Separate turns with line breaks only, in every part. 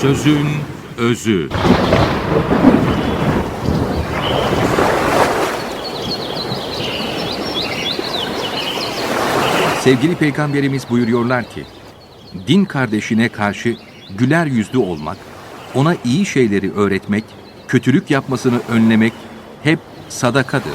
Sözün özü. Sevgili peygamberimiz buyuruyorlar ki, din kardeşine karşı güler yüzlü olmak, ona iyi şeyleri öğretmek, kötülük yapmasını önlemek hep sadakadır.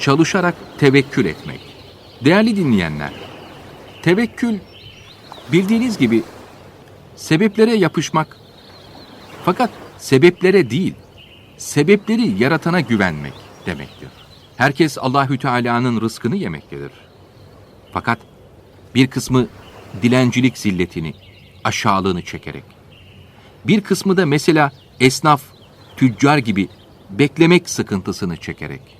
çalışarak tevekkül etmek. Değerli dinleyenler, tevekkül bildiğiniz gibi sebeplere yapışmak fakat sebeplere değil, sebepleri yaratana güvenmek demektir. Herkes Allahü Teala'nın rızkını yemektedir. Fakat bir kısmı dilencilik zilletini, aşağılığını çekerek, bir kısmı da mesela esnaf, tüccar gibi beklemek sıkıntısını çekerek,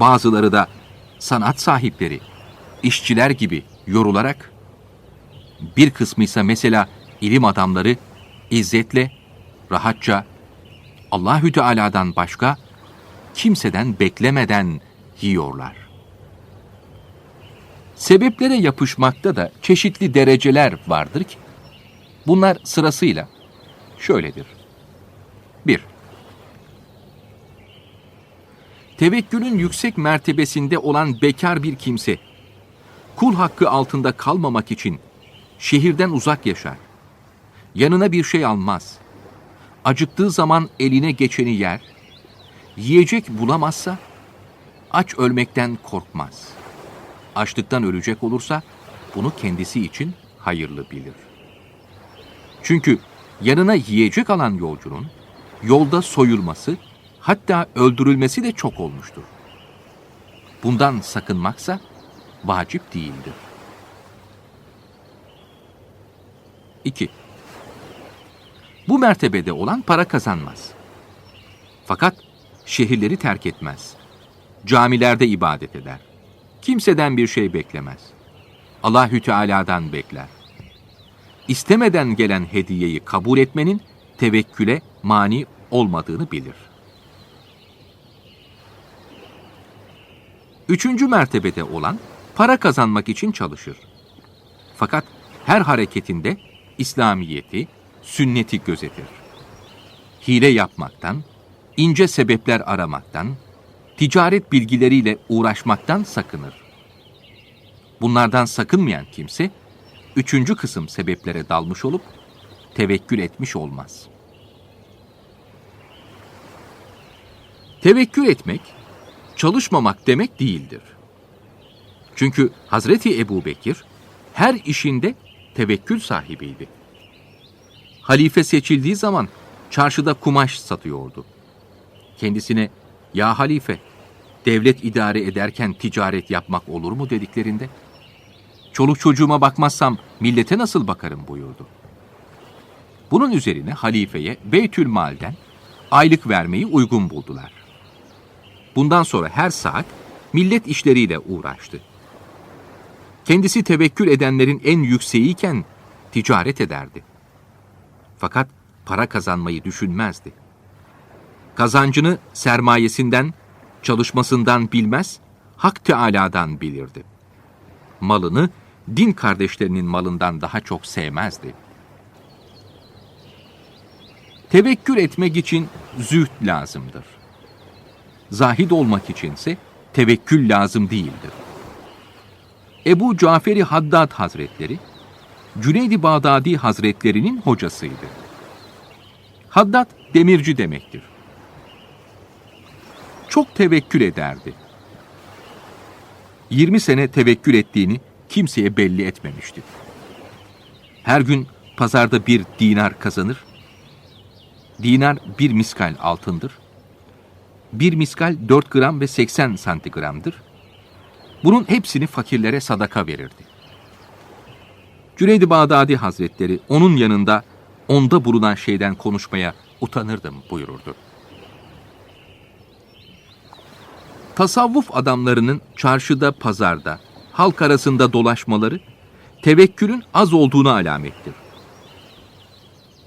bazıları da sanat sahipleri, işçiler gibi yorularak, bir kısmı ise mesela ilim adamları izzetle, rahatça, Allahü Teala'dan başka kimseden beklemeden yiyorlar. Sebeplere yapışmakta da çeşitli dereceler vardır ki, bunlar sırasıyla şöyledir. 1. Tevekkülün yüksek mertebesinde olan bekar bir kimse, kul hakkı altında kalmamak için şehirden uzak yaşar. Yanına bir şey almaz. Acıktığı zaman eline geçeni yer. Yiyecek bulamazsa aç ölmekten korkmaz. Açlıktan ölecek olursa bunu kendisi için hayırlı bilir. Çünkü yanına yiyecek alan yolcunun yolda soyulması hatta öldürülmesi de çok olmuştur. Bundan sakınmaksa vacip değildir. 2. Bu mertebede olan para kazanmaz. Fakat şehirleri terk etmez. Camilerde ibadet eder. Kimseden bir şey beklemez. Allahü Teala'dan bekler. İstemeden gelen hediyeyi kabul etmenin tevekküle mani olmadığını bilir. Üçüncü mertebede olan para kazanmak için çalışır. Fakat her hareketinde İslamiyeti, sünneti gözetir. Hile yapmaktan, ince sebepler aramaktan, ticaret bilgileriyle uğraşmaktan sakınır. Bunlardan sakınmayan kimse, üçüncü kısım sebeplere dalmış olup, tevekkül etmiş olmaz. Tevekkül etmek, çalışmamak demek değildir. Çünkü Hazreti Ebu Bekir, her işinde tevekkül sahibiydi. Halife seçildiği zaman çarşıda kumaş satıyordu. Kendisine, ya halife, devlet idare ederken ticaret yapmak olur mu dediklerinde, çoluk çocuğuma bakmazsam millete nasıl bakarım buyurdu. Bunun üzerine halifeye Beytül Mal'den aylık vermeyi uygun buldular. Bundan sonra her saat millet işleriyle uğraştı. Kendisi tevekkül edenlerin en yükseğiyken ticaret ederdi. Fakat para kazanmayı düşünmezdi. Kazancını sermayesinden, çalışmasından bilmez, Hak Teâlâ'dan bilirdi. Malını din kardeşlerinin malından daha çok sevmezdi. Tevekkül etmek için zühd lazımdır. Zahid olmak içinse tevekkül lazım değildir. Ebu Caferi Haddad Hazretleri, Cüneydi Bağdadi Hazretlerinin hocasıydı. Haddad demirci demektir. Çok tevekkül ederdi. 20 sene tevekkül ettiğini kimseye belli etmemişti. Her gün pazarda bir dinar kazanır. Dinar bir miskal altındır. Bir miskal 4 gram ve 80 santigramdır. Bunun hepsini fakirlere sadaka verirdi. Cüneyd-i Bağdadi Hazretleri onun yanında onda bulunan şeyden konuşmaya utanırdım buyururdu. Tasavvuf adamlarının çarşıda, pazarda, halk arasında dolaşmaları tevekkülün az olduğuna alamettir.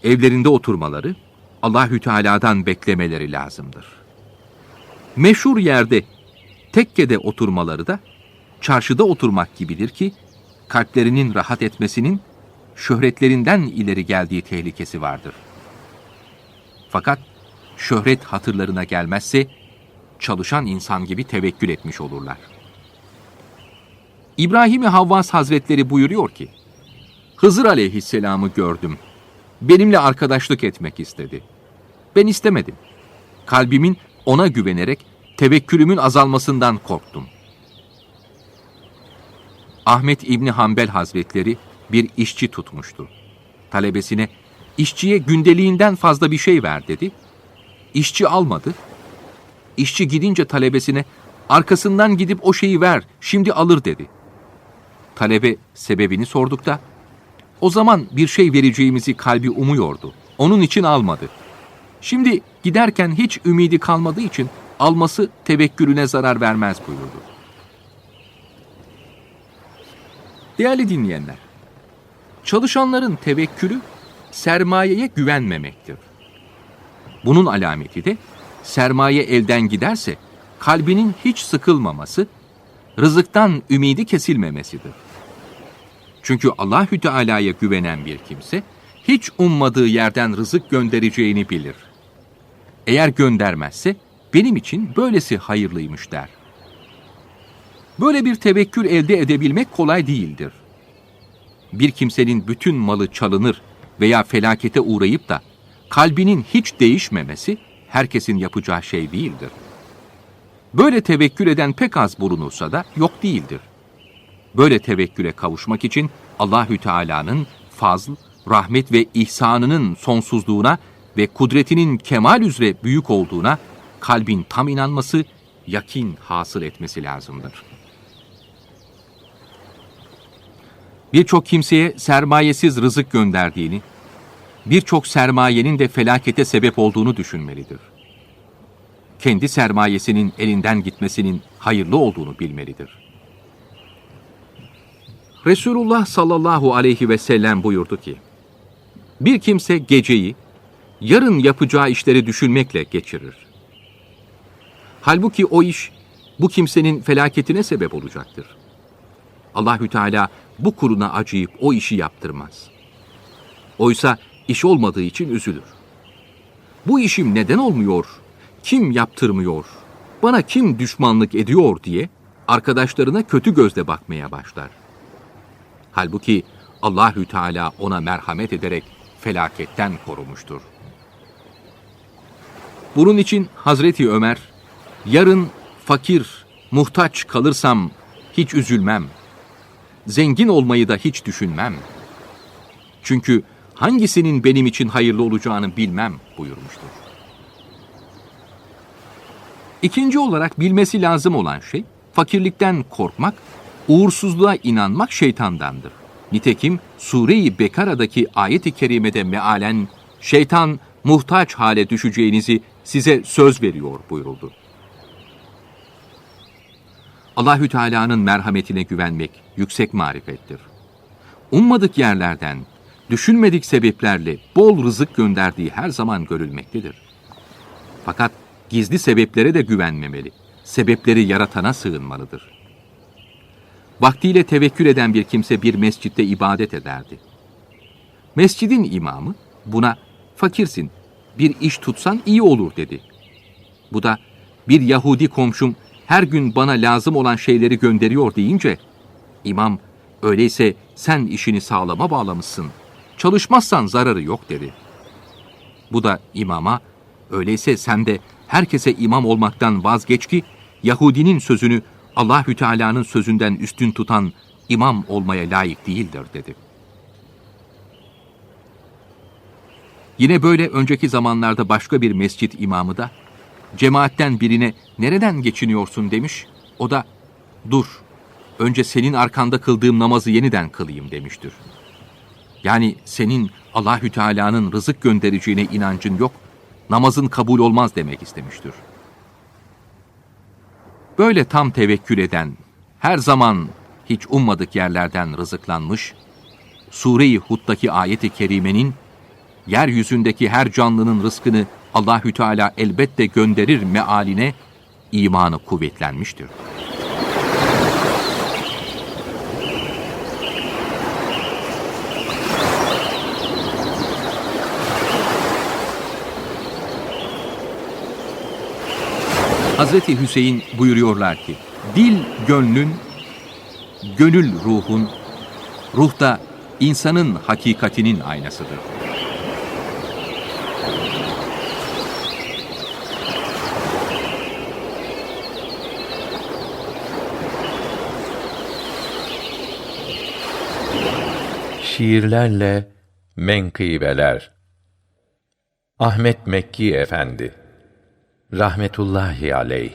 Evlerinde oturmaları Allahü Teala'dan beklemeleri lazımdır. Meşhur yerde tekkede oturmaları da çarşıda oturmak gibidir ki kalplerinin rahat etmesinin şöhretlerinden ileri geldiği tehlikesi vardır. Fakat şöhret hatırlarına gelmezse çalışan insan gibi tevekkül etmiş olurlar. İbrahim-i Havvas Hazretleri buyuruyor ki, Hızır aleyhisselamı gördüm. Benimle arkadaşlık etmek istedi. Ben istemedim. Kalbimin ona güvenerek tevekkülümün azalmasından korktum. Ahmet İbni Hanbel Hazretleri bir işçi tutmuştu. Talebesine, işçiye gündeliğinden fazla bir şey ver dedi. İşçi almadı. İşçi gidince talebesine, arkasından gidip o şeyi ver, şimdi alır dedi. Talebe sebebini sordukta, o zaman bir şey vereceğimizi kalbi umuyordu. Onun için almadı. Şimdi giderken hiç ümidi kalmadığı için alması tevekkülüne zarar vermez buyurdu. Değerli dinleyenler, çalışanların tevekkülü sermayeye güvenmemektir. Bunun alameti de sermaye elden giderse kalbinin hiç sıkılmaması, rızıktan ümidi kesilmemesidir. Çünkü Allahü Teala'ya güvenen bir kimse hiç ummadığı yerden rızık göndereceğini bilir. Eğer göndermezse benim için böylesi hayırlıymış der. Böyle bir tevekkül elde edebilmek kolay değildir. Bir kimsenin bütün malı çalınır veya felakete uğrayıp da kalbinin hiç değişmemesi herkesin yapacağı şey değildir. Böyle tevekkül eden pek az bulunursa da yok değildir. Böyle tevekküle kavuşmak için Allahü Teala'nın fazl, rahmet ve ihsanının sonsuzluğuna ve kudretinin kemal üzere büyük olduğuna kalbin tam inanması, yakin hasıl etmesi lazımdır. Birçok kimseye sermayesiz rızık gönderdiğini, birçok sermayenin de felakete sebep olduğunu düşünmelidir. Kendi sermayesinin elinden gitmesinin hayırlı olduğunu bilmelidir. Resulullah sallallahu aleyhi ve sellem buyurdu ki, bir kimse geceyi yarın yapacağı işleri düşünmekle geçirir. Halbuki o iş bu kimsenin felaketine sebep olacaktır. Allahü Teala bu kuruna acıyıp o işi yaptırmaz. Oysa iş olmadığı için üzülür. Bu işim neden olmuyor? Kim yaptırmıyor? Bana kim düşmanlık ediyor diye arkadaşlarına kötü gözle bakmaya başlar. Halbuki Allahü Teala ona merhamet ederek felaketten korumuştur. Bunun için Hazreti Ömer, yarın fakir, muhtaç kalırsam hiç üzülmem. Zengin olmayı da hiç düşünmem. Çünkü hangisinin benim için hayırlı olacağını bilmem buyurmuştur. İkinci olarak bilmesi lazım olan şey, fakirlikten korkmak, uğursuzluğa inanmak şeytandandır. Nitekim Sure-i Bekara'daki ayet-i kerimede mealen, şeytan muhtaç hale düşeceğinizi size söz veriyor buyuruldu. Allahü Teala'nın merhametine güvenmek yüksek marifettir. Ummadık yerlerden, düşünmedik sebeplerle bol rızık gönderdiği her zaman görülmektedir. Fakat gizli sebeplere de güvenmemeli. Sebepleri yaratana sığınmalıdır. Vaktiyle tevekkül eden bir kimse bir mescitte ibadet ederdi. Mescidin imamı buna fakirsin, bir iş tutsan iyi olur dedi. Bu da bir Yahudi komşum her gün bana lazım olan şeyleri gönderiyor deyince imam öyleyse sen işini sağlama bağlamışsın. Çalışmazsan zararı yok dedi. Bu da imama öyleyse sen de herkese imam olmaktan vazgeç ki Yahudinin sözünü Allahü Teala'nın sözünden üstün tutan imam olmaya layık değildir dedi. Yine böyle önceki zamanlarda başka bir mescit imamı da cemaatten birine nereden geçiniyorsun demiş. O da dur önce senin arkanda kıldığım namazı yeniden kılayım demiştir. Yani senin Allahü Teala'nın rızık göndereceğine inancın yok, namazın kabul olmaz demek istemiştir. Böyle tam tevekkül eden, her zaman hiç ummadık yerlerden rızıklanmış, Sure-i Hud'daki ayeti kerimenin yeryüzündeki her canlının rızkını Allahü Teala elbette gönderir mealine imanı kuvvetlenmiştir. Hazreti Hüseyin buyuruyorlar ki, dil gönlün, gönül ruhun, ruh da insanın hakikatinin aynasıdır.
Şiirlerle menkıbeler Ahmet Mekki Efendi Rahmetullahi aleyh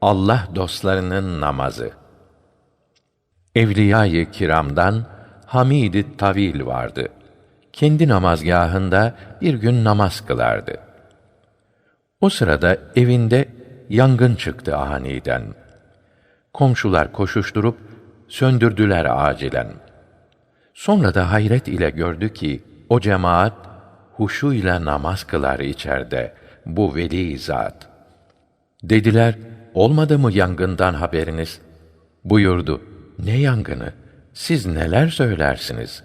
Allah dostlarının namazı Evliya-i kiramdan Hamid-i Tavil vardı. Kendi namazgahında bir gün namaz kılardı. O sırada evinde yangın çıktı aniden. Komşular koşuşturup söndürdüler acilen. Sonra da hayret ile gördü ki o cemaat huşuyla namaz kılar içeride bu veli zat. Dediler, olmadı mı yangından haberiniz? Buyurdu, ne yangını? Siz neler söylersiniz?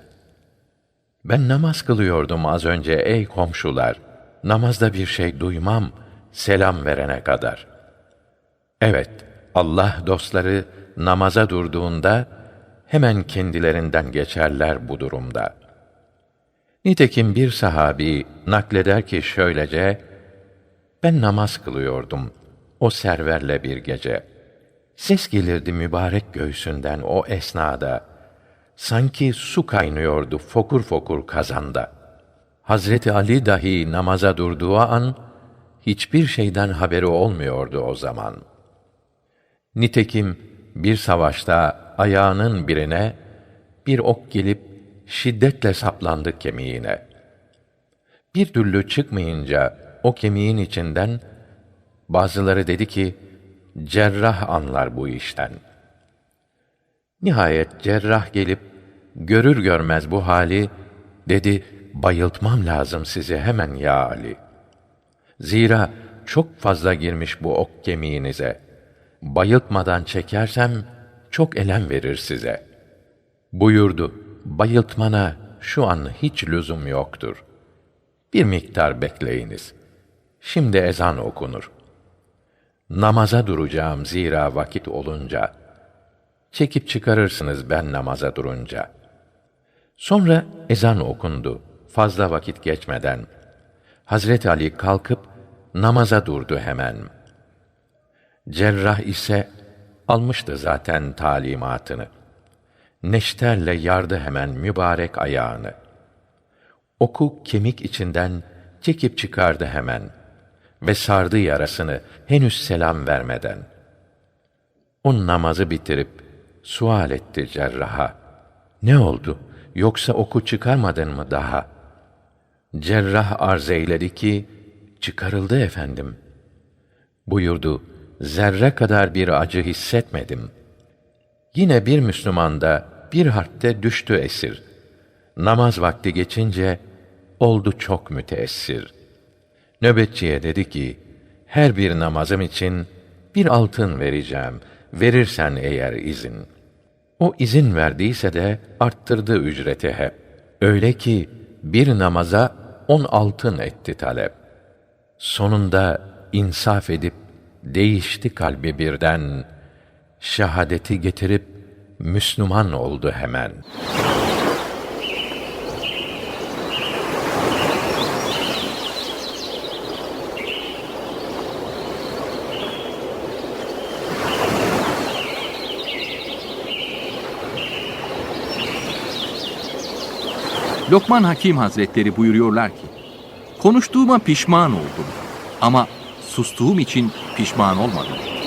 Ben namaz kılıyordum az önce ey komşular. Namazda bir şey duymam, selam verene kadar. Evet, Allah dostları namaza durduğunda, hemen kendilerinden geçerler bu durumda. Nitekim bir sahabi nakleder ki şöylece, ben namaz kılıyordum o serverle bir gece. Ses gelirdi mübarek göğsünden o esnada. Sanki su kaynıyordu fokur fokur kazanda. Hazreti Ali dahi namaza durduğu an, hiçbir şeyden haberi olmuyordu o zaman. Nitekim bir savaşta ayağının birine bir ok gelip şiddetle saplandı kemiğine. Bir türlü çıkmayınca o kemiğin içinden bazıları dedi ki cerrah anlar bu işten. Nihayet cerrah gelip görür görmez bu hali dedi bayıltmam lazım sizi hemen ya Ali. Zira çok fazla girmiş bu ok kemiğinize. Bayıltmadan çekersem çok elem verir size. Buyurdu, bayıltmana şu an hiç lüzum yoktur. Bir miktar bekleyiniz. Şimdi ezan okunur. Namaza duracağım zira vakit olunca. Çekip çıkarırsınız ben namaza durunca. Sonra ezan okundu. Fazla vakit geçmeden. Hazret Ali kalkıp namaza durdu hemen. Cerrah ise almıştı zaten talimatını. Neşterle yardı hemen mübarek ayağını. Oku kemik içinden çekip çıkardı hemen ve sardı yarasını henüz selam vermeden. O namazı bitirip sual etti cerraha. Ne oldu? Yoksa oku çıkarmadın mı daha? Cerrah arz eyledi ki, çıkarıldı efendim. Buyurdu, zerre kadar bir acı hissetmedim. Yine bir Müslüman da bir harpte düştü esir. Namaz vakti geçince oldu çok müteessir. Nöbetçiye dedi ki, her bir namazım için bir altın vereceğim, verirsen eğer izin. O izin verdiyse de arttırdı ücreti hep. Öyle ki bir namaza on altın etti talep. Sonunda insaf edip değişti kalbi birden. Şehadeti getirip Müslüman oldu hemen.
Lokman Hakim Hazretleri buyuruyorlar ki, konuştuğuma pişman oldum ama sustuğum için pişman olmadım.